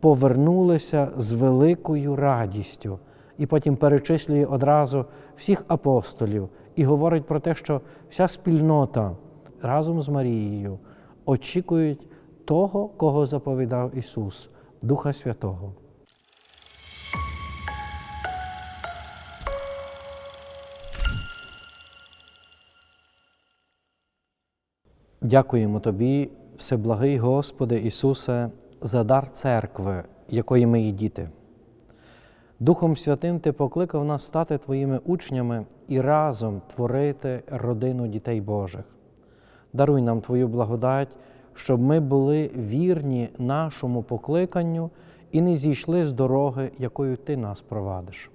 повернулися з великою радістю. І потім перечислює одразу всіх апостолів і говорить про те, що вся спільнота разом з Марією очікують того, кого заповідав Ісус, Духа Святого. Дякуємо Тобі, Всеблагий Господи Ісусе, за дар церкви, якої ми є діти. Духом Святим Ти покликав нас стати Твоїми учнями і разом творити родину дітей Божих. Даруй нам Твою благодать, щоб ми були вірні нашому покликанню і не зійшли з дороги, якою Ти нас провадиш.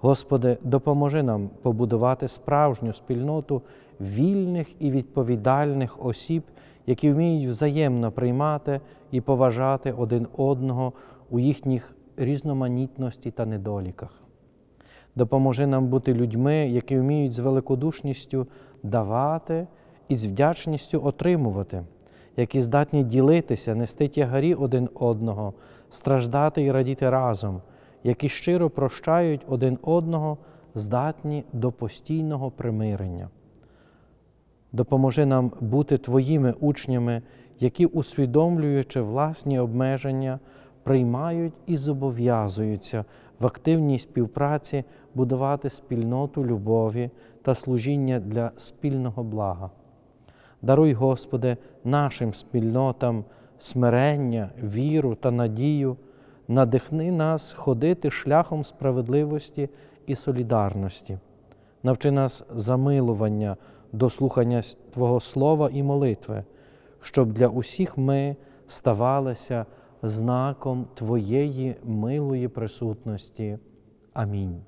Господи, допоможи нам побудувати справжню спільноту вільних і відповідальних осіб, які вміють взаємно приймати і поважати один одного у їхніх різноманітності та недоліках. Допоможи нам бути людьми, які вміють з великодушністю давати і з вдячністю отримувати, які здатні ділитися, нести тягарі один одного, страждати і радіти разом, які щиро прощають один одного, здатні до постійного примирення. Допоможи нам бути Твоїми учнями, які, усвідомлюючи власні обмеження, приймають і зобов'язуються в активній співпраці будувати спільноту любові та служіння для спільного блага. Даруй, Господи, нашим спільнотам смирення, віру та надію, надихни нас ходити шляхом справедливості і солідарності. Навчи нас замилування до слухання Твого Слова і молитви, щоб для усіх ми ставалися знаком Твоєї милої присутності. Амінь.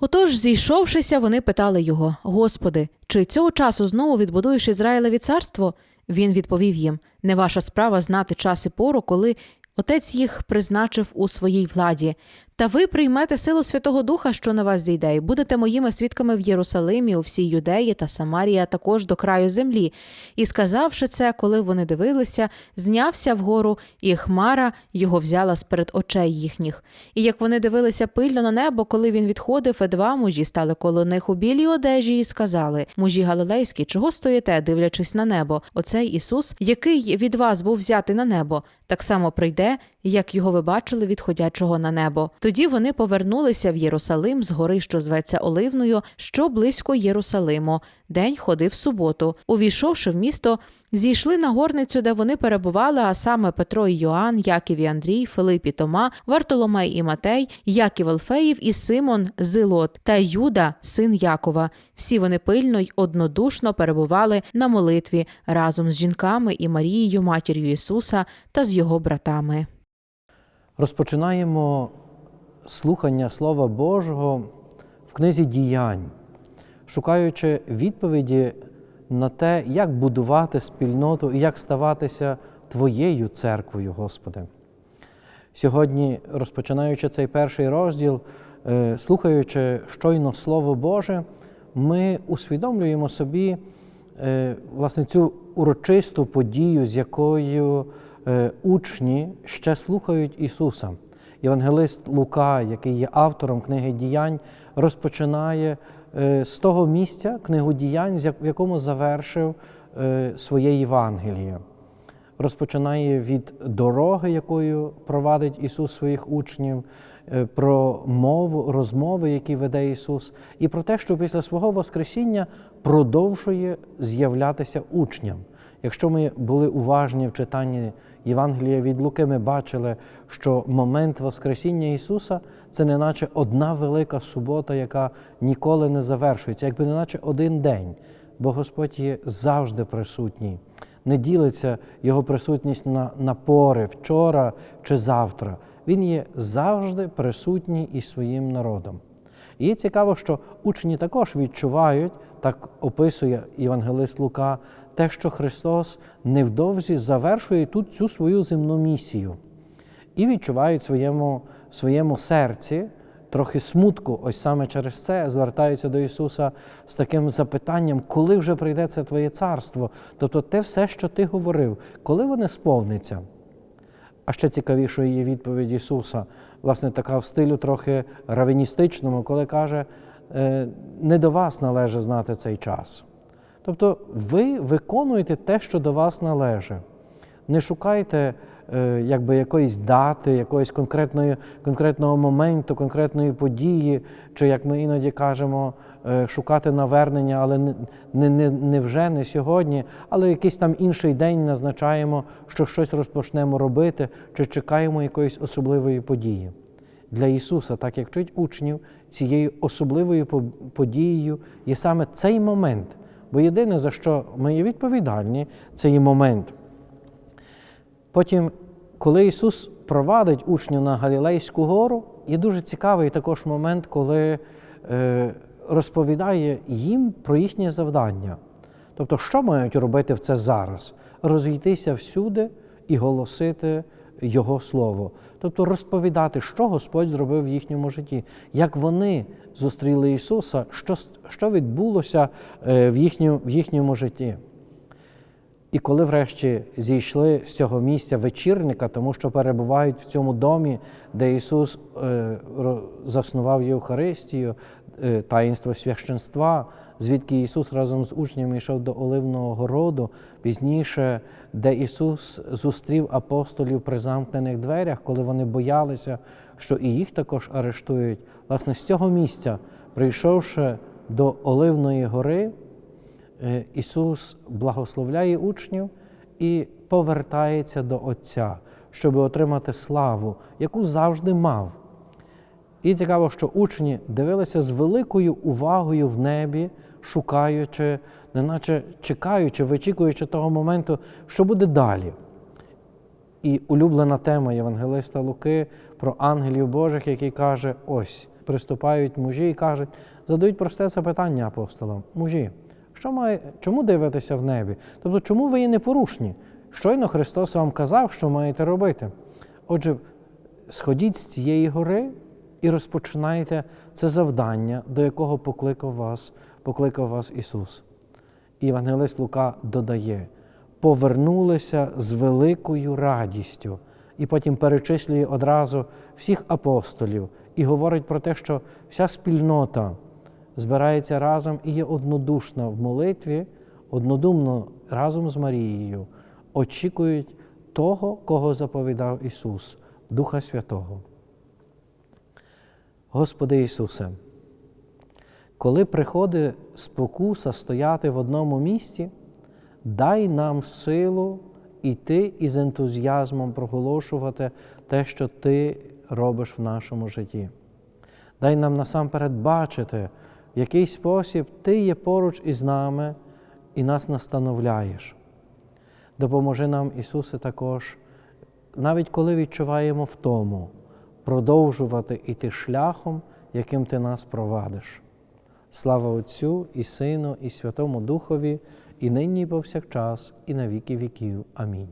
Отож, зійшовшися, вони питали його: Господи, чи цього часу знову відбудуєш Ізраїлеві царство? Він відповів їм: Не ваша справа знати час і пору, коли Отець їх призначив у своїй владі. Та ви приймете силу Святого Духа, що на вас зійде, і будете моїми свідками в Єрусалимі, у всій Юдеї та Самарії, а також до краю землі. І сказавши це, коли вони дивилися, знявся вгору, і хмара його взяла сперед очей їхніх. І як вони дивилися пильно на небо, коли він відходив, і два мужі стали коло них у білій одежі, і сказали: Мужі галилейські, чого стоїте, дивлячись на небо? Оцей Ісус, який від вас був взятий на небо, так само прийде, як його ви бачили відходячого на небо. Тоді вони повернулися в Єрусалим з гори, що зветься Оливною, що близько Єрусалиму. День ходив суботу. Увійшовши в місто, зійшли на горницю, де вони перебували, а саме Петро і Йоанн, Яків і Андрій, Филип і Тома, Вартоломей і Матей, Яків Алфеїв і Симон Зилот та Юда, син Якова. Всі вони пильно й однодушно перебували на молитві разом з жінками і Марією, матір'ю Ісуса та з його братами. Розпочинаємо слухання Слова Божого в книзі діянь, шукаючи відповіді на те, як будувати спільноту і як ставатися Твоєю церквою, Господи. Сьогодні, розпочинаючи цей перший розділ, е, слухаючи щойно Слово Боже, ми усвідомлюємо собі е, власне цю урочисту подію, з якою учні ще слухають Ісуса. Євангелист Лука, який є автором книги діянь, розпочинає з того місця книгу діянь, в якому завершив своє Євангеліє. Розпочинає від дороги, якою провадить Ісус своїх учнів, про мову, розмови, які веде Ісус, і про те, що після свого Воскресіння продовжує з'являтися учням. Якщо ми були уважні в читанні Євангелія від Луки, ми бачили, що момент Воскресіння Ісуса це не наче одна велика субота, яка ніколи не завершується, якби не наче один день, бо Господь є завжди присутній. Не ділиться Його присутність на напори вчора чи завтра. Він є завжди присутній із своїм народом. І цікаво, що учні також відчувають, так описує Євангелист Лука, те, що Христос невдовзі завершує тут цю свою земну місію. І відчувають в своєму, своєму серці трохи смутку, ось саме через це звертаються до Ісуса з таким запитанням, коли вже прийде це Твоє царство? Тобто те все, що ти говорив, коли воно сповниться? А ще цікавішою є відповідь Ісуса, власне, така в стилю трохи равеністичному, коли каже, «Е, не до вас належить знати цей час. Тобто ви виконуєте те, що до вас належить. Не шукайте е, якби якоїсь дати, якоїсь конкретної, конкретного моменту, конкретної події, чи як ми іноді кажемо, е, шукати навернення, але не, не, не, не вже, не сьогодні, але якийсь там інший день назначаємо, що щось розпочнемо робити, чи чекаємо якоїсь особливої події. Для Ісуса, так як вчить учнів, цією особливою подією є саме цей момент. Бо єдине, за що ми є відповідальні, це є момент. Потім, коли Ісус провадить учнів на Галілейську гору, є дуже цікавий також момент, коли е, розповідає їм про їхнє завдання. Тобто, що мають робити в це зараз? Розійтися всюди і голосити Його Слово. Тобто розповідати, що Господь зробив в їхньому житті, як вони зустріли Ісуса, що, що відбулося е, в, їхню, в їхньому житті. І коли врешті зійшли з цього місця вечірника, тому що перебувають в цьому домі, де Ісус е, заснував Євхаристію, таїнство священства, звідки Ісус разом з учнями йшов до Оливного городу, пізніше, де Ісус зустрів апостолів при замкнених дверях, коли вони боялися, що і їх також арештують. Власне, з цього місця, прийшовши до Оливної гори, Е, Ісус благословляє учнів і повертається до Отця, щоб отримати славу, яку завжди мав. І цікаво, що учні дивилися з великою увагою в небі, шукаючи, неначе чекаючи, вичікуючи того моменту, що буде далі. І улюблена тема Євангелиста Луки про ангелів Божих, який каже: ось приступають мужі і кажуть, задають просте запитання апостолам: мужі, що має, чому дивитеся в небі? Тобто, чому ви є непорушні? Щойно Христос вам казав, що маєте робити. Отже, сходіть з цієї гори і розпочинайте це завдання, до якого покликав вас, покликав вас Ісус. І Євангелист Лука додає: повернулися з великою радістю. І потім перечислює одразу всіх апостолів і говорить про те, що вся спільнота збирається разом і є однодушна в молитві, однодумно разом з Марією, очікують того, кого заповідав Ісус, Духа Святого. Господи Ісусе, коли приходить спокуса стояти в одному місці, дай нам силу йти і з ентузіазмом проголошувати те, що Ти робиш в нашому житті. Дай нам насамперед бачити, в який спосіб Ти є поруч із нами і нас настановляєш. Допоможи нам, Ісусе, також, навіть коли відчуваємо втому, продовжувати іти шляхом, яким Ти нас провадиш. Слава Отцю і Сину, і Святому Духові, і нині, і повсякчас, і на віки віків. Амінь.